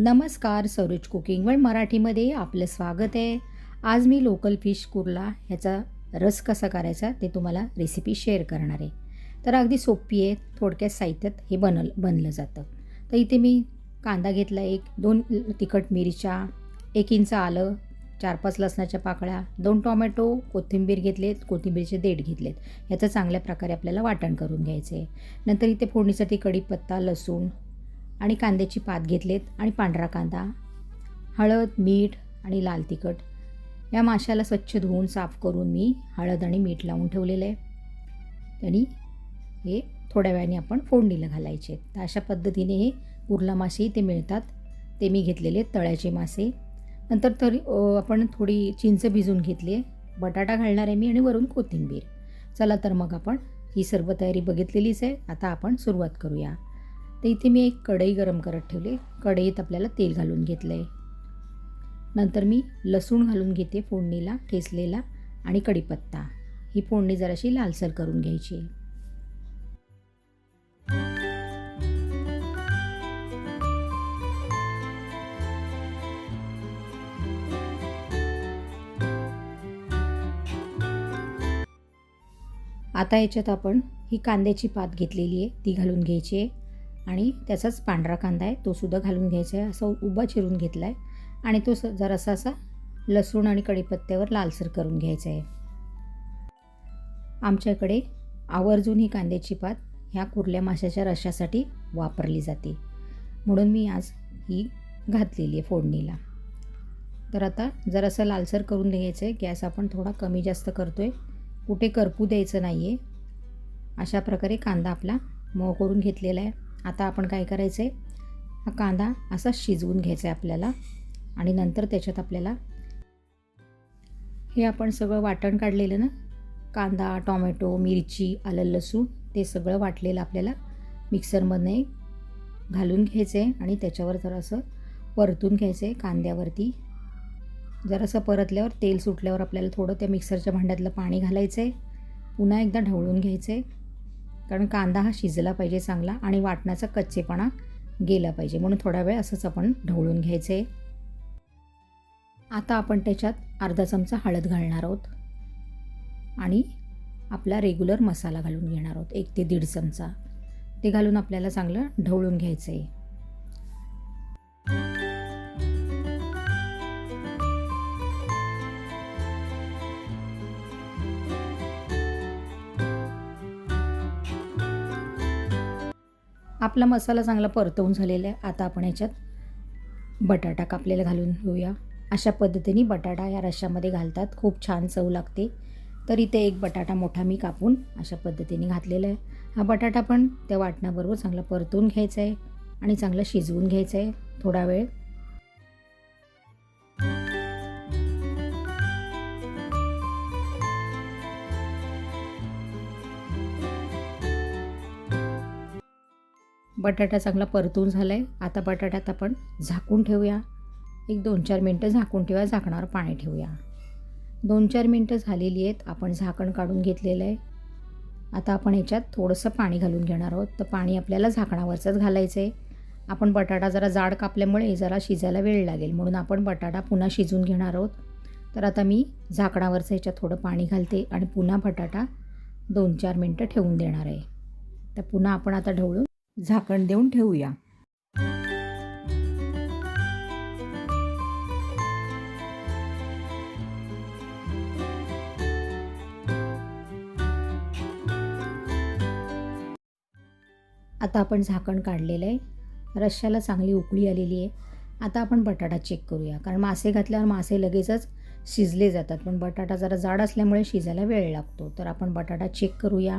नमस्कार Saroj cooking world मराठीमध्ये आपलं स्वागत आहे. आज मी लोकल फिश कुर्ला ह्याचा रस कसा करायचा ते तुम्हाला रेसिपी शेअर करणार आहे. तर अगदी सोपी आहे थोडक्यात साहित्यात हे बनल बनलं जातं. तर इथे मी कांदा घेतला एक दोन तिखट मिरच्या एक इंच आलं चार पाच लसणाच्या पाकळ्या दोन टोमॅटो कोथिंबीर घेतलेत कोथिंबीरचे देठ घेतलेत. ह्याचं चांगल्या प्रकारे आपल्याला वाटण करून घ्यायचं आहे नंतर इथे फोडणीसाठी कढीपत्ता लसूण आणि कांद्याची पात घेतलेत आणि पांढरा कांदा हळद मीठ आणि लाल तिखट. या माशाला स्वच्छ धुवून साफ करून मी हळद आणि मीठ लावून ठेवलेलं आहे. आणि हे थोड्या वेळाने आपण फोडणीला घालायचे तर अशा पद्धतीने हे उरला मासेही ते मिळतात. ते मी घेतलेले आहेत तळ्याचे मासे. नंतर तरी आपण थोडी चिंच भिजून घेतली आहे. बटाटा घालणार आहे मी आणि वरून कोथिंबीर. चला तर मग आपण ही सर्व तयारी बघितलेलीच आहे. आता आपण सुरुवात करूया. तर इथे मी एक कढई गरम करत ठेवली. कढईत आपल्याला तेल घालून घेतलं आहे नंतर मी लसूण घालून घेते फोडणीला ठेचलेला आणि कढीपत्ता. ही फोडणी जराशी लालसर करून घ्यायची. आहे आता याच्यात आपण ही कांद्याची पात घेतलेली आहे. ती घालून घ्यायची आहे. आणि त्याचाच पांढरा कांदा आहे तो सुद्धा घालून घ्यायचा आहे असा उभा चिरून घेतला आहे आणि तो स जरासा असा लसूण आणि कढीपत्त्यावर लालसर करून घ्यायचा आहे. आमच्याकडे आवर्जून ही कांद्याची पात ह्या कुर्ल्या माशाच्या रशासाठी वापरली जाते. म्हणून मी आज ही घातलेली आहे फोडणीला. तर आता जरासं लालसर करून घ्यायचं आहे. गॅस आपण थोडा कमी जास्त करतो आहे कुठे करपू द्यायचं नाही आहे अशा प्रकारे कांदा आपला मऊ करून घेतलेला आहे. आता आपण काय करायचं आहे हा कांदा असा शिजवून घ्यायचा आहे आपल्याला आणि नंतर त्याच्यात आपल्याला हे आपण सगळं वाटण काढलेलं ना? कांदा टॉमॅटो मिरची आलं लसूण ते सगळं वाटलेलं आपल्याला मिक्सरमध्ये घालून घ्यायचं आहे आणि त्याच्यावर जरासं परतून घ्यायचं आहे कांद्यावरती. जरासं परतल्यावर तेल सुटल्यावर आपल्याला थोडं त्या मिक्सरच्या भांड्यातलं पाणी घालायचं आहे पुन्हा एकदा ढवळून घ्यायचं आहे कारण कांदा हा शिजला पाहिजे चांगला आणि वाटण्याचा कच्चेपणा गेला पाहिजे. म्हणून थोडा वेळ असंच आपण ढवळून घ्यायचं. आहे आता आपण त्याच्यात अर्धा चमचा हळद घालणार आहोत. आणि आपला रेग्युलर मसाला घालून घेणार आहोत. एक ते दीड चमचा. ते घालून आपल्याला चांगलं ढवळून घ्यायचं आहे आपला मसाला चांगला परतवून झालेला आहे. आता आपण याच्यात बटाटा कापलेला घालून घेऊया. अशा पद्धतीने बटाटा या रश्श्यामध्ये घालतात. खूप छान चव लागते. तर इथे एक बटाटा मोठा मी कापून अशा पद्धतीने घातलेला आहे. हा बटाटा पण त्या वाटणाबरोबर चांगला परतून घ्यायचा आहे आणि चांगलं शिजवून घ्यायचं आहे. थोडा वेळ बटाटा चांगला परतून झाला आहे आता बटाट्यात आपण झाकून ठेवूया. एक दोन चार मिनटं झाकून ठेवा झाकणावर पाणी ठेवूया. दोन चार मिनटं झालेली आहेत आपण झाकण काढून घेतलेलं आहे. आता आपण ह्याच्यात थोडंसं पाणी घालून घेणार आहोत. तर पाणी आपल्याला झाकणावरचंच घालायचं आहे आपण बटाटा जरा जाड कापल्यामुळे जरा शिजायला वेळ लागेल. म्हणून आपण बटाटा पुन्हा शिजून घेणार आहोत. तर आता मी झाकणावरचं ह्याच्यात थोडं पाणी घालते आणि पुन्हा बटाटा दोन चार मिनटं ठेवून देणार आहे. तर पुन्हा आपण आता ढवळून झाकण देऊन ठेवूया. आता आपण झाकण काढलेलं आहे. रश्श्याला चांगली उकळी आलेली आहे. आता आपण बटाटा चेक करूया. कारण मासे घातल्यावर मासे लगेचच शिजले जातात. पण बटाटा जरा जाड असल्यामुळे शिजायला वेळ लागतो. तर आपण बटाटा चेक करूया.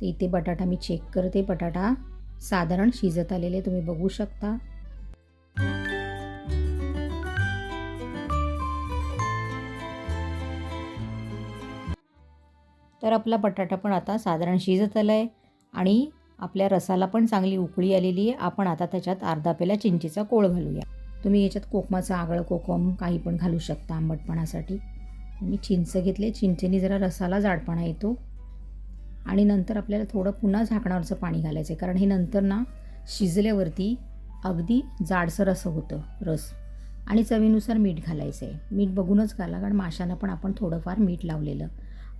तर इथे बटाटा मी चेक करते. बटाटा साधारण शिजत आलेले तुम्ही बघू शकता. तर आपला बटाटा पण आता साधारण शिजत आला आहे आणि आपल्या रसाला पण चांगली उकळी आलेली आहे. आपण आता त्याच्यात अर्धा पेला चिंचेचा कोळ घालूया. तुम्ही याच्यात कोकमाचं आगळं कोकम काही पण घालू शकता आंबटपणासाठी. मी चिंच घेतले चिंचेने जरा रसाला जाडपणा येतो. आणि नंतर आपल्याला थोडं पुन्हा झाकणावरचं पाणी घालायचं आहे कारण हे नंतर ना शिजल्यावरती अगदी जाडसर असं होतं रस. आणि चवीनुसार मीठ घालायचं आहे मीठ बघूनच घाला कारण माशांना पण आपण थोडंफार मीठ लावलेलं.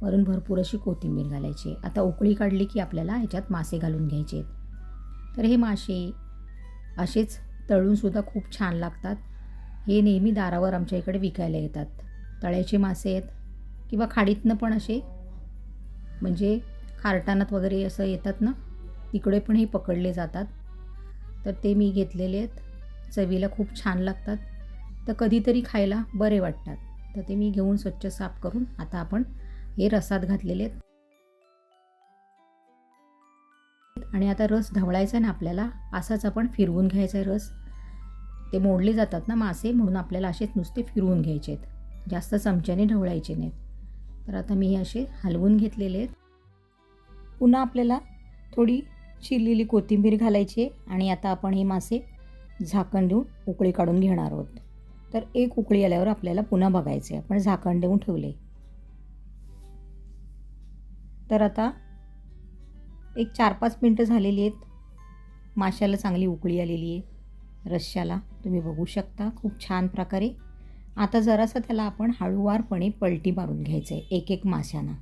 वरून भरपूर अशी कोथिंबीर घालायची. आता उकळी काढली की आपल्याला ह्याच्यात मासे घालून घ्यायचे आहेत तर हे मासे असेच तळूनसुद्धा खूप छान लागतात. हे नेहमी दारावर आमच्या इकडे विकायला येतात. तळ्याचे मासे आहेत किंवा खाडीतनं पण असे म्हणजे खारटानात वगैरे असं येतात ना तिकडे पण हे पकडले जातात. तर ते मी घेतलेले आहेत. चवीला खूप छान लागतात. तर कधीतरी खायला बरे वाटतात. तर ते मी घेऊन स्वच्छ साफ करून आता आपण हे रसात घातलेले आहेत. आणि आता रस ढवळायचा आहे ना आपल्याला असाच आपण फिरवून घ्यायचा आहे रस. ते मोडले जातात ना मासे म्हणून आपल्याला असेच नुसते फिरवून घ्यायचे आहेत. जास्त चमच्याने ढवळायचे नाहीत. तर आता मी हे असे हलवून घेतलेले आहेत. पुन्हा आपल्याला थोडी चिरलेली कोथिंबीर घालायची आहे आणि आता आपण हे मासे झाकण देऊन उकळी काढून घेणार आहोत. तर एक उकळी आल्यावर आपल्याला पुन्हा बघायचे आहे आपण झाकण देऊन ठेवले तर आता एक चार पाच मिनटं झालेली आहेत. माशाला चांगली उकळी आलेली आहे. रश्श्याला तुम्ही बघू शकता. खूप छान प्रकारे. आता जरासं त्याला आपण हळूवारपणे पलटी मारून घ्यायचं आहे एक एक माशांना.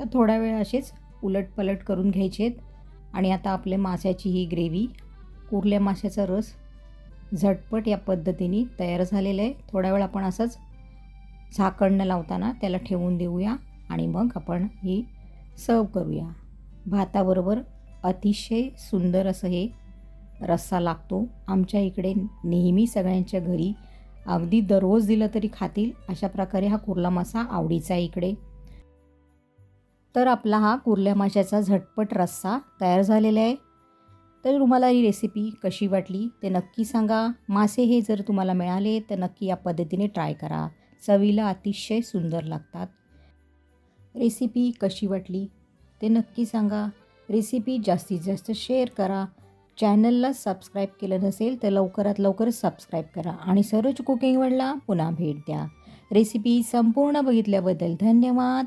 तर थोडा वेळ असेच उलटपलट करून घ्यायचे आहेत आणि आता आपल्या माशाची ही ग्रेव्ही कुर्ल्या माशाचा रस झटपट या पद्धतीने तयार झालेलं आहे. थोडा वेळ आपण असंच झाकण न लावताना त्याला ठेवून देऊया आणि मग आपण ही सर्व करूया. भाताबरोबर अतिशय सुंदर असं हे रस्सा लागतो. आमच्या इकडे नेहमी सगळ्यांच्या घरी अगदी दररोज दिलं तरी खातील. अशा प्रकारे हा कुर्ला मासा आवडीचा आहे इकडे. तर आपला हा कुर्ल्या माशाचा झटपट रस्सा तयार झालेला आहे. तर तुम्हाला ही रेसिपी कशी वाटली ते नक्की सांगा. मासे हे जर तुम्हाला मिळाले तर नक्की या पद्धतीने ट्राय करा. चवीला अतिशय सुंदर लागतात. रेसिपी कशी वाटली ते नक्की सांगा. रेसिपी जास्तीत जास्त शेअर करा. चॅनलला सबस्क्राईब केलं नसेल तर लवकरात लवकर सबस्क्राईब करा आणि सरोज कुकिंग पुन्हा भेट द्या. रेसिपी संपूर्ण बघितल्याबद्दल धन्यवाद.